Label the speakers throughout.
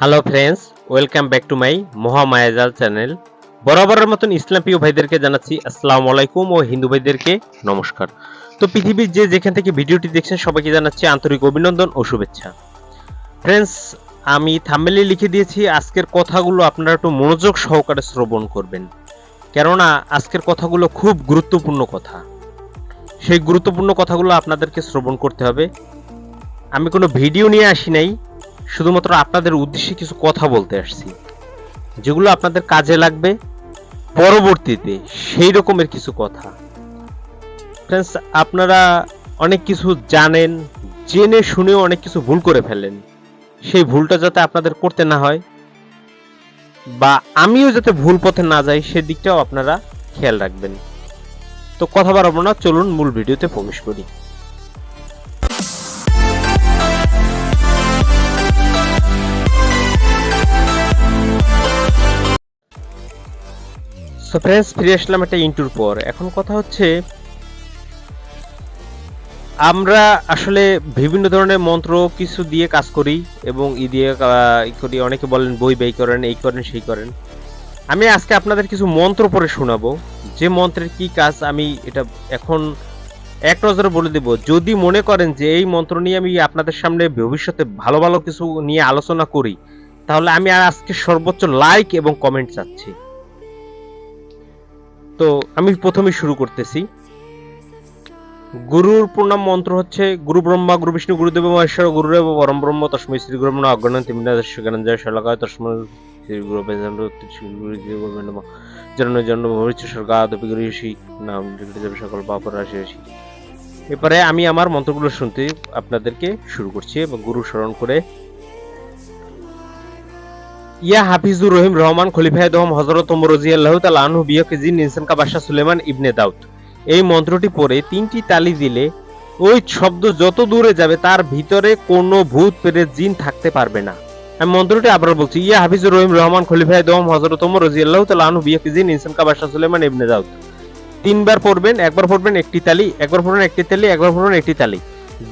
Speaker 1: Hello friends welcome back to my Mahamayajal channel বরাবরের মতন ইসলাম প্রিয় ভাইদেরকে জানাচ্ছি, আসসালামু আলাইকুম ও হিন্দু ভাইদেরকে নমস্কার। তো পৃথিবীর যে যেখান থেকে ভিডিওটি দেখছেন, সবাইকে জানাচ্ছি আন্তরিক অভিনন্দন ও শুভেচ্ছা। ফ্রেন্ডস আমি থাম্বেলে লিখে দিয়েছি, আজকের কথাগুলো আপনারা একটু মনোযোগ সহকারে শ্রবণ করবেন। কেননা, আজকের কথাগুলো খুব গুরুত্বপূর্ণ কথা। সেই গুরুত্বপূর্ণ কথাগুলো আপনাদেরকে শ্রবণ করতে হবে। আমি কোনো ভিডিও নিয়ে আসি নাই শুধুমাত্র আপনাদের উদ্দেশ্যে কিছু কথা বলতে আসছি। যেগুলো আপনাদের কাজে লাগবে। পরবর্তীতে সেই রকমের কিছু কথা। ফ্রেন্ডস আপনারা অনেক কিছু জানেন, জেনে শুনেও অনেক কিছু ভুল করে ফেলেন সেই ভুলটা যাতে আপনাদের করতে না হয়, বা আমিও যাতে ভুল পথে না যাই, সেদিকটাও আপনারা খেয়াল রাখবেন। তো কথা বাড়াবো না, চলুন মূল ভিডিওতে প্রবেশ করি। সো ফ্রেন্ডস ফিরে আসলাম একটা ইন্টুর পর। এখন কথা হচ্ছে, আমরা আসলে বিভিন্ন ধরনের মন্ত্র কিছু দিয়ে কাজ করি এবং ই দিয়ে করি, অনেকে বলেন বই ব্যয় করেন, এই করেন, সেই করেন। আমি আজকে আপনাদের কিছু মন্ত্র পড়ে শোনাবো। যে মন্ত্রের কি কাজ, আমি এটা এখন এক নজরে বলে দেব। যদি মনে করেন যে এই মন্ত্র নিয়ে আমি আপনাদের সামনে ভবিষ্যতে ভালো ভালো কিছু নিয়ে আলোচনা করি, তাহলে আমি আর আজকে সর্বোচ্চ লাইক এবং কমেন্ট চাচ্ছি। তো আমি প্রথমে শুরু করতেছি। গুরুর প্রণাম মন্ত্র হচ্ছে, গুরু ব্রহ্মা, গুরু বিষ্ণু গুরুদেব মহেশ্বর, গুরু গুরুদেব পরম ব্রহ্ম, তস্মৈ শ্রী গুরু ব্রহ্মণ অজ্ঞান তিমিনাদর্শকানঞ্জয় শলাকায় তস্মৈ শ্রী গুরু বেদান্ত শ্রী গুরু দেব নমঃ। জন্ম জন্ম ভবিষ্য স্বর্গাদপি ঋষি নাম যাবে সকল পাপর রাশি রাশি এরপরে আমি আমার মন্ত্রগুলো শুনতে আপনাদেরকে শুরু করছি এবং গুরু স্মরণ করে ইয়া হাফিজুর রহিম রহমান খলিফায় দহম হজরত ওমর রাদিয়াল্লাহু তাআলা আনহু বিয়কে জিন ইনসান কা বাদশা সুলেমান ইবনে দাউদ। এই মন্ত্রটি পড়ে তিনটি তালি দিলে ওই শব্দ যত দূরে যাবে তার ভিতরে কোনো ভূত পেরে জিন থাকতে পারবে না। আমি মন্ত্রটি আবার বলছি, ইয়া হাফিজুর রহিম রহমান খলিফায় দহম হজরত ওমর রাদিয়াল্লাহু তাআলা আনহু বিয়কে জিন ইনসান কা বাদশা সুলেমান ইবনে দাউদ। তিনবার পড়বেন, একবার পড়বেন একটি তালি, একবার পড়বেন একটি তালি, একবার পড়বেন একটি তালি।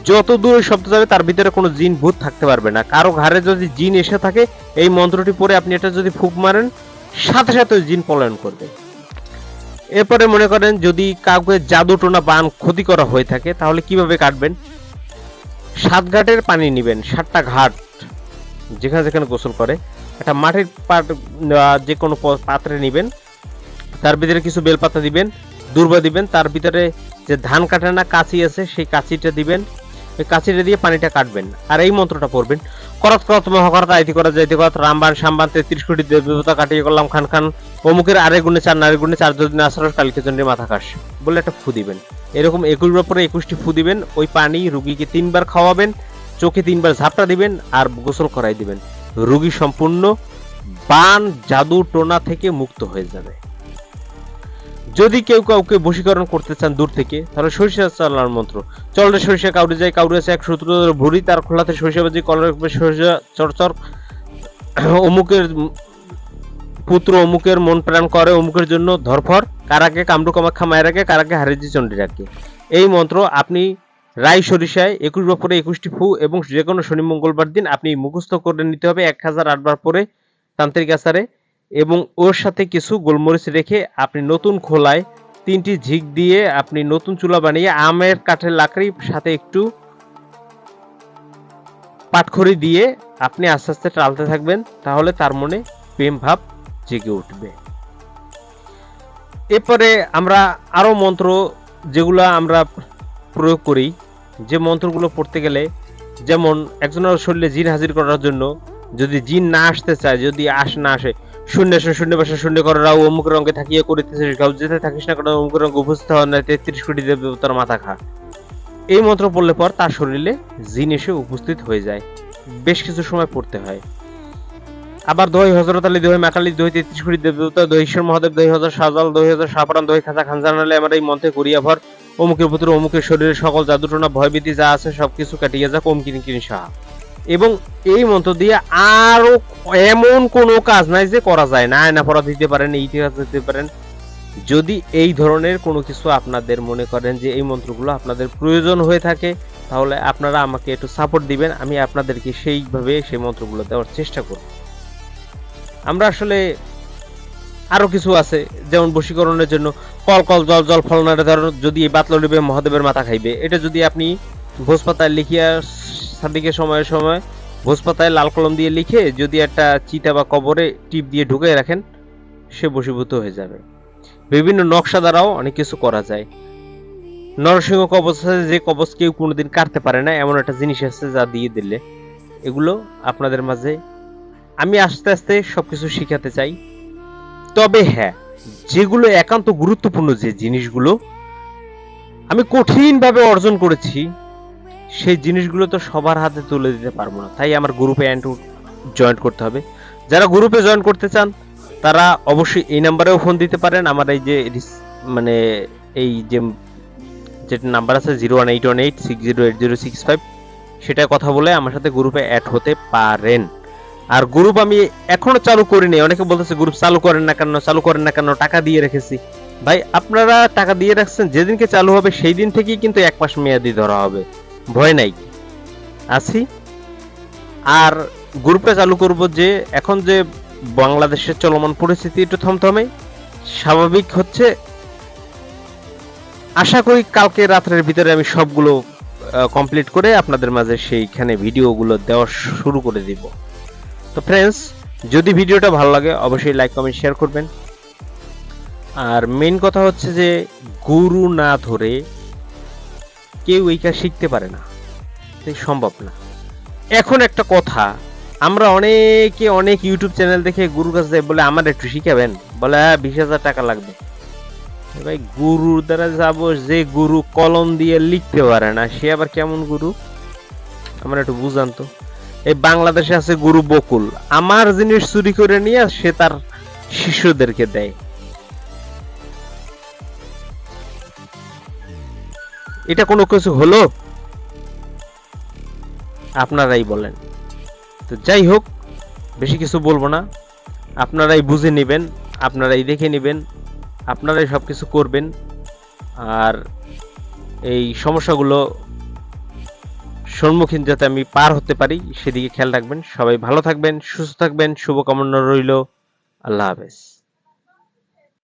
Speaker 1: যত দূরে শব্দ যাবে, তার ভিতরে কোনো জিন ভূত থাকতে পারবে না। কারও ঘাড়ে যদি জিন এসে থাকে, এই মন্ত্রটি পড়ে আপনি এটা যদি ফুক মারেন, সাথে সাথে জিন পলায়ন করবে। এরপরে মনে করেন যদি কাউকে জাদু টোনা বান ক্ষতি করা হয়ে থাকে, তাহলে কীভাবে কাটবেন? সাত ঘাটের পানি নেবেন, সাতটা ঘাট যেখানে যেখানে গোসল করে। একটা মাটির পাট যে কোনো পাত্রে নেবেন, তার ভিতরে কিছু বেলপাতা দিবেন দুর্বা দিবেন, তার ভিতরে যে ধান কাটে না কাঁচি আছে, সেই কাঁচিটা দিবেন। ওই কাঁচিটা দিয়ে পানিটা কাটবেন আর এই মন্ত্রটা পড়বেন। করত করত মহাকরত আইতি করা যাইতে কত রামবান সাম্বান তেত্রিশ কোটি দেবতা কাটিয়ে করলাম খান খান। অমুকের আরে গুণে চার, নারী গুণে চার দিন আসার কালকে চন্দ্রের মাথা কাশ। বলে একটা ফু দিবেন। এরকম একুশ বার পরে একুশটি ফু দিবেন, ওই পানি রুগীকে তিনবার খাওয়াবেন, চোখে তিনবার ঝাপটা দিবেন আর গোসল করাই দিবেন। রুগী সম্পূর্ণ বান, জাদু, টোনা থেকে মুক্ত হয়ে যাবে। যদি কেউ কাউকে বশীকরণ করতে চান দূর থেকে, তাহলে সরিষা চালার মন্ত্র। চলরে সরিষা, কাউরে যায় কাউরে আছে, এক সূত্র ভুড়ি, তার খোলাতে সরিষা বাজি কলরে সরিষা চরচর অমুকের পুত্র অমুকের মন প্রাণ করে, অমুকের জন্য ধরফর, কারাকে কামরু কামাখ্যা মায়েরাকে কারাকে হারিজি চণ্ডী রাখে এই মন্ত্র আপনি রাই সরিষায় একুশ বার পরে একুশটি ফু এবং যে কোনো শনি মঙ্গলবার দিন আপনি মুখস্থ করে নিতে হবে, এক হাজার আটবার পরে তান্ত্রিক আচারে। এবং ওর সাথে কিছু গোলমরিচ রেখে আপনি নতুন খোলায় তিনটি ঝিক দিয়ে আপনি নতুন চুলা বানিয়ে আমের কাঠের লাকড়ি সাথে একটু পাটখড়ি দিয়ে আপনি আস্তে আস্তে টালতে থাকবেন, তাহলে তার মনে প্রেম ভাব জেগে উঠবে। এরপরে আমরা আরও মন্ত্র যেগুলো আমরা প্রয়োগ করি, যে মন্ত্রগুলো পড়তে গেলে, যেমন একজনের শরীরে জিন হাজির করার জন্য যদি জিন না আসতে চায়, যদি আস না আসে শূন্য শূন্য বাসা শূন্য করো রাও অমুক রঙে থাকিয়ে করিতেছিস গাও যেতে থাকিস না কারণ অমুক রঙে উপস্থিত হওয়ার না তেত্রিশ কোটি দেবতার মাথা খা। এই মন্ত্র পড়লে পর তার শরীরে জিন এসে উপস্থিত হয়ে যায়। বেশ কিছু সময় পড়তে হয়। আবার দই, হজরত আলী দই, মাকালি দই, তেত্রিশ কোটি দেবতা, দই ঈশ্বর মহাদেব, দই হাজার সাজাল দই হাজার সাপরান দই খাজা খানজান আলী, আমার এই মন্ত্রে করিয়া ভর, অমুকের পুত্র, অমুকের শরীরে সকল জাদুটনা, ভয়ভীতি যা আছে সবকিছু কাটিয়ে যাক ওম কিনি কিনি সাহা এবং এই মন্ত্র দিয়ে আরও এমন কোনো কাজ নাই যে করা যায় না। আয়না পড়া দিতে পারেন, ইতিহাস দিতে পারেন। যদি এই ধরনের কোনো কিছু আপনাদের মনে করেন যে এই মন্ত্রগুলো আপনাদের প্রয়োজন হয়ে থাকে, তাহলে আপনারা আমাকে একটু সাপোর্ট দিবেন। আমি আপনাদেরকে সেইভাবে সেই মন্ত্রগুলো দেওয়ার চেষ্টা করব। আমরা আসলে আরও কিছু আছে, যেমন বশীকরণের জন্য কল কল, জল জল ফলনারে ধরো যদি বাতল নিবে মহাদেবের মাথা খাইবে। এটা যদি আপনি ভোজপাতায় লিখিয়া সাদিকে সময়ে সময় ভোজপাতায় লাল কলম দিয়ে লিখে যদি একটা চিতা বা কবরে টিপ দিয়ে ঢুকে রাখেন, সে বশীভূত হয়ে যাবে। বিভিন্ন নকশা দ্বারাও অনেক কিছু করা যায়। নরসিংহ কবচ আছে, যে কবচ কেউ কোনোদিন কাটতে পারে না, এমন একটা জিনিস আছে যা দিয়ে দিলে। এগুলো আপনাদের মাঝে আমি আস্তে আস্তে সবকিছু শিখাতে চাই। তবে হ্যাঁ যেগুলো একান্ত গুরুত্বপূর্ণ যে জিনিসগুলো আমি কঠিনভাবে অর্জন করেছি সেই জিনিসগুলো তো সবার হাতে তুলে দিতে পারব না। তাই আমার গ্রুপে অ্যান্ড জয়েন করতে হবে। যারা গ্রুপে জয়েন করতে চান, তারা অবশ্যই এই নাম্বারেও ফোন দিতে পারেন। আমার এই যে মানে এই যে যে নাম্বার আছে zero one eight one eight six zero eight zero six five সেটা কথা বলে আমার সাথে গ্রুপে অ্যাড হতে পারেন। আর গ্রুপ আমি এখনও চালু করিনি। অনেকে বলতেছে গ্রুপ চালু করেন না কেন, চালু করেন না কেন, টাকা দিয়ে রেখেছি। ভাই, আপনারা টাকা দিয়ে রাখছেন, যেদিনকে চালু হবে সেই দিন থেকেই কিন্তু এক মাস মেয়াদি ধরা হবে। ভয় নাই। আছি। আর গ্রুপটা চালু করব যে, এখন যে বাংলাদেশের চলমান পরিস্থিতি একটু থমথমে, স্বাভাবিক হচ্ছে, আশা করি কালকে রাত্রের ভিতরে আমি সবগুলো কমপ্লিট করে আপনাদের মাঝে সেইখানে ভিডিওগুলো দেওয়া শুরু করে দিব। তো ফ্রেন্ডস যদি ভিডিওটা ভালো লাগে, অবশ্যই লাইক কমেন্ট শেয়ার করবেন। আর মেন কথা হচ্ছে যে, গুরু না ধরে কেউ এই কাজ শিখতে পারে না। সম্ভব না। এখন একটা কথা, আমরা অনেকে অনেক ইউটিউব চ্যানেল দেখে গুরুর কাছে যাই বলে, আমার একটু শিখাবেন? বলে হ্যাঁ বিশ হাজার টাকা লাগবে। ভাই, গুরুর দ্বারা যাব যে গুরু কলম দিয়ে লিখতে পারে না, সে আবার কেমন গুরু? আমার একটু বুঝান তো। এই বাংলাদেশে আছে গুরু বকুল। আমার জিনিস চুরি করে নিয়ে সে তার শিষ্যদেরকে দেয়। এটা কোনো কিছু হলো? আপনারাই বলেন। তো যাই হোক, বেশি কিছু বলব না। আপনারাই বুঝে নেবেন, আপনারাই দেখে নেবেন, আপনারাই সব কিছু করবেন। আর এই সমস্যাগুলো সম্মুখীন যাতে আমি পার হতে পারি, সেদিকে খেয়াল রাখবেন। সবাই ভালো থাকবেন, সুস্থ থাকবেন, শুভকামনা রইল। আল্লাহ হাফেজ।